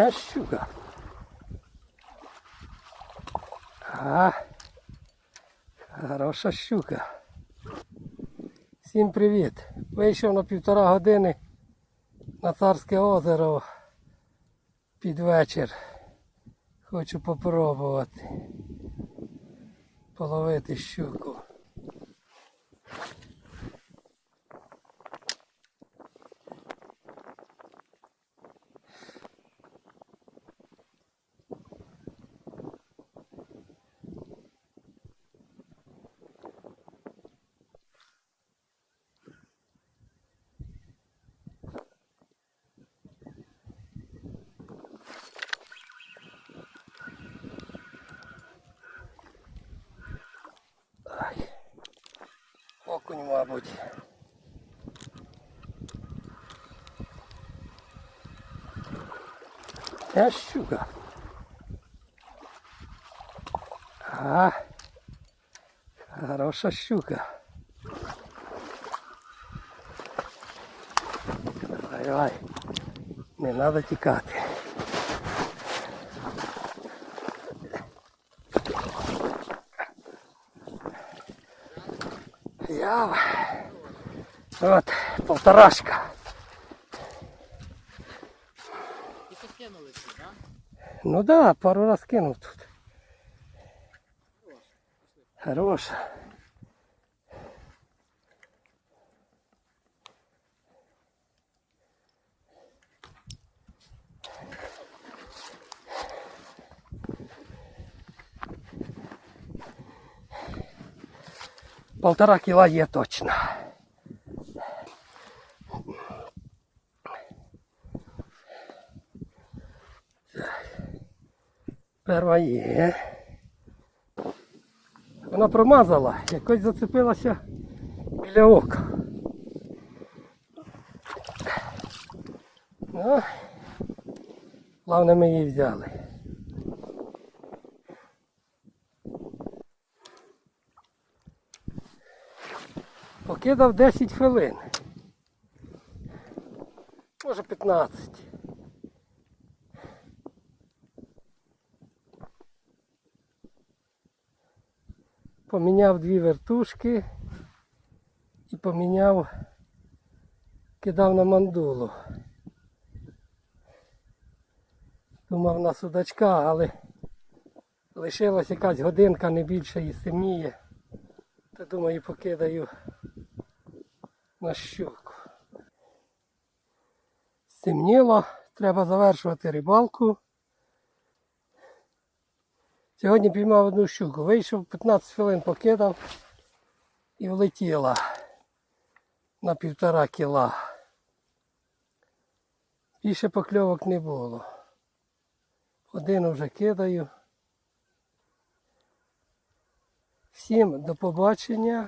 А щука. А, хороша щука. Всім привіт. Вийшов на півтора години на Царське озеро під вечір. Хочу попробувати половити щуку. Мабуть. А щука. А, хороша щука. Давай, давай. Не треба тікати. Я от полторашка. І кинули ці, так? Ну да, пару раз кинув тут. Хороша. Полтора кіла є точно. Перва є. Вона промазала, якось зацепилася біля ока. Ну, головне ми її взяли. Покидав 10 хвилин. Може 15. поміняв дві вертушки і поміняв, кидав на мандулу. Думав на судачка, але лишилась якась годинка, не більше і стемніє. То думаю, покидаю на щуку. Стемніло, треба завершувати рибалку. Сьогодні піймав одну щуку. Вийшов 15 хвилин покидав і влетіла на півтора кіла. Більше покльовок не було. Один вже кидаю. Всім до побачення.